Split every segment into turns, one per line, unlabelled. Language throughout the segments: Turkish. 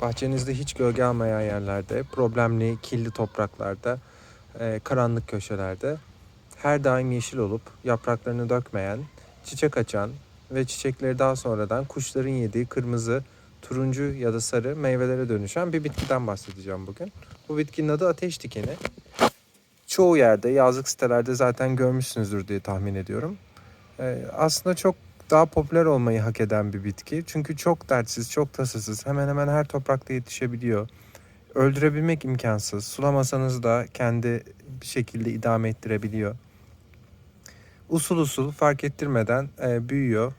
Bahçenizde hiç gölge almayan yerlerde, problemli, kirli topraklarda, e, karanlık köşelerde her daim yeşil olup yapraklarını dökmeyen, çiçek açan ve çiçekleri daha sonradan kuşların yediği kırmızı, turuncu ya da sarı meyvelere dönüşen bir bitkiden bahsedeceğim bugün. Bu bitkinin adı ateş dikeni. Çoğu yerde, yazlık sitelerde zaten görmüşsünüzdür diye tahmin ediyorum. E, aslında çok daha popüler olmayı hak eden bir bitki. Çünkü çok dertsiz, çok tasasız. Hemen hemen her toprakta yetişebiliyor. Öldürebilmek imkansız. Sulamasanız da kendi bir şekilde idame ettirebiliyor. Usul usul fark ettirmeden e, büyüyor.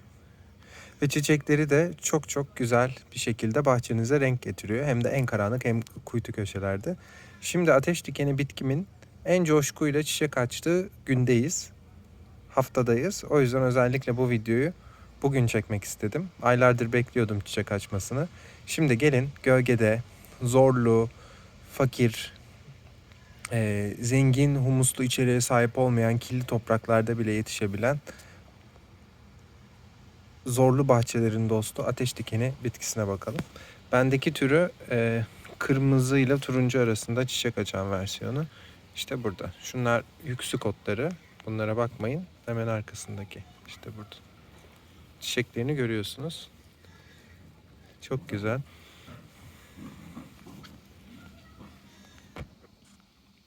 Ve çiçekleri de çok çok güzel bir şekilde bahçenize renk getiriyor. Hem de en karanlık hem kuytu köşelerde. Şimdi ateş dikeni bitkimin en coşkuyla çiçek açtığı gündeyiz haftadayız. O yüzden özellikle bu videoyu bugün çekmek istedim. Aylardır bekliyordum çiçek açmasını. Şimdi gelin gölgede zorlu, fakir, e, zengin humuslu içeriğe sahip olmayan kirli topraklarda bile yetişebilen zorlu bahçelerin dostu ateş dikeni bitkisine bakalım. Bendeki türü e, kırmızı ile turuncu arasında çiçek açan versiyonu. İşte burada. Şunlar yüksük otları. Bunlara bakmayın. Hemen arkasındaki. İşte burada. Çiçeklerini görüyorsunuz. Çok güzel.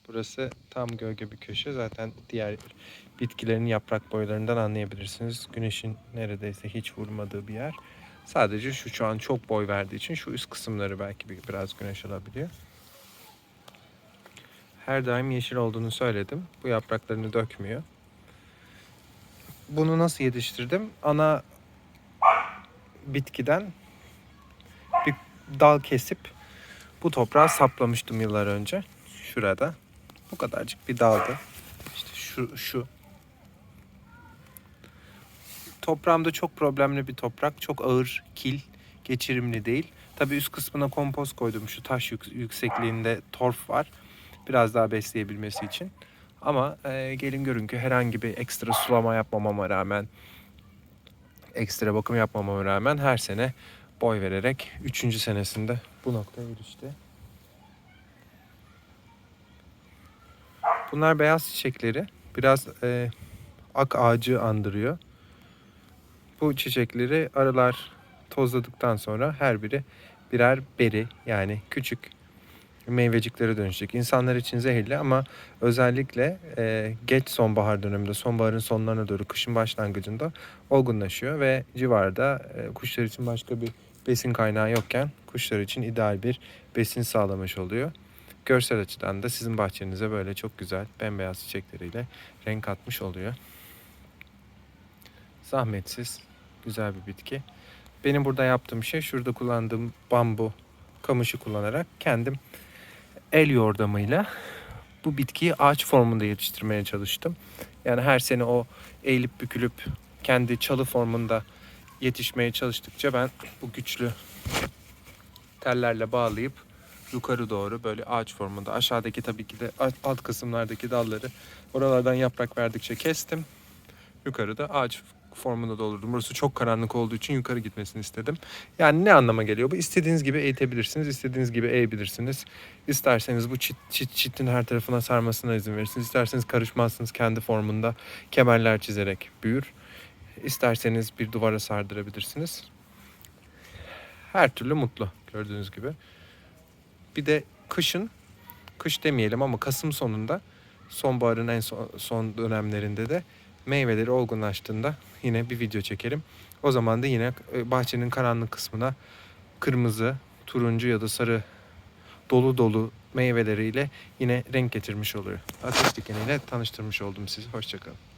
Burası tam gölge bir köşe. Zaten diğer bitkilerin yaprak boylarından anlayabilirsiniz. Güneşin neredeyse hiç vurmadığı bir yer. Sadece şu şu an çok boy verdiği için şu üst kısımları belki bir- biraz güneş alabiliyor. Her daim yeşil olduğunu söyledim. Bu yapraklarını dökmüyor. Bunu nasıl yetiştirdim? Ana bitkiden bir dal kesip bu toprağa saplamıştım yıllar önce. Şurada. Bu kadarcık bir daldı. İşte şu şu. Toprağımda çok problemli bir toprak. Çok ağır, kil, geçirimli değil. Tabii üst kısmına kompost koydum. Şu taş yük- yüksekliğinde torf var. Biraz daha besleyebilmesi için. Ama e, gelin görün ki herhangi bir ekstra sulama yapmamama rağmen, ekstra bakım yapmamama rağmen her sene boy vererek 3. senesinde bu noktaya erişti. Bunlar beyaz çiçekleri. Biraz e, ak ağacı andırıyor. Bu çiçekleri arılar tozladıktan sonra her biri birer beri yani küçük meyveciklere dönüşecek. İnsanlar için zehirli ama özellikle e, geç sonbahar döneminde, sonbaharın sonlarına doğru, kışın başlangıcında olgunlaşıyor ve civarda e, kuşlar için başka bir besin kaynağı yokken kuşlar için ideal bir besin sağlamış oluyor. Görsel açıdan da sizin bahçenize böyle çok güzel bembeyaz çiçekleriyle renk katmış oluyor. Zahmetsiz, güzel bir bitki. Benim burada yaptığım şey şurada kullandığım bambu kamışı kullanarak kendim el yordamıyla bu bitkiyi ağaç formunda yetiştirmeye çalıştım. Yani her sene o eğilip bükülüp kendi çalı formunda yetişmeye çalıştıkça ben bu güçlü tellerle bağlayıp yukarı doğru böyle ağaç formunda aşağıdaki tabii ki de alt kısımlardaki dalları oralardan yaprak verdikçe kestim. Yukarıda ağaç formunda doldurdum. Burası çok karanlık olduğu için yukarı gitmesini istedim. Yani ne anlama geliyor bu? İstediğiniz gibi eğitebilirsiniz, istediğiniz gibi eğebilirsiniz. İsterseniz bu çit, çit, çitin her tarafına sarmasına izin verirsiniz. İsterseniz karışmazsınız kendi formunda kemerler çizerek büyür. İsterseniz bir duvara sardırabilirsiniz. Her türlü mutlu gördüğünüz gibi. Bir de kışın, kış demeyelim ama Kasım sonunda sonbaharın en son, son dönemlerinde de meyveleri olgunlaştığında yine bir video çekerim. O zaman da yine e, bahçenin karanlık kısmına kırmızı, turuncu ya da sarı dolu dolu meyveleriyle yine renk getirmiş oluyor. Ateş dikeniyle tanıştırmış oldum sizi. Hoşçakalın.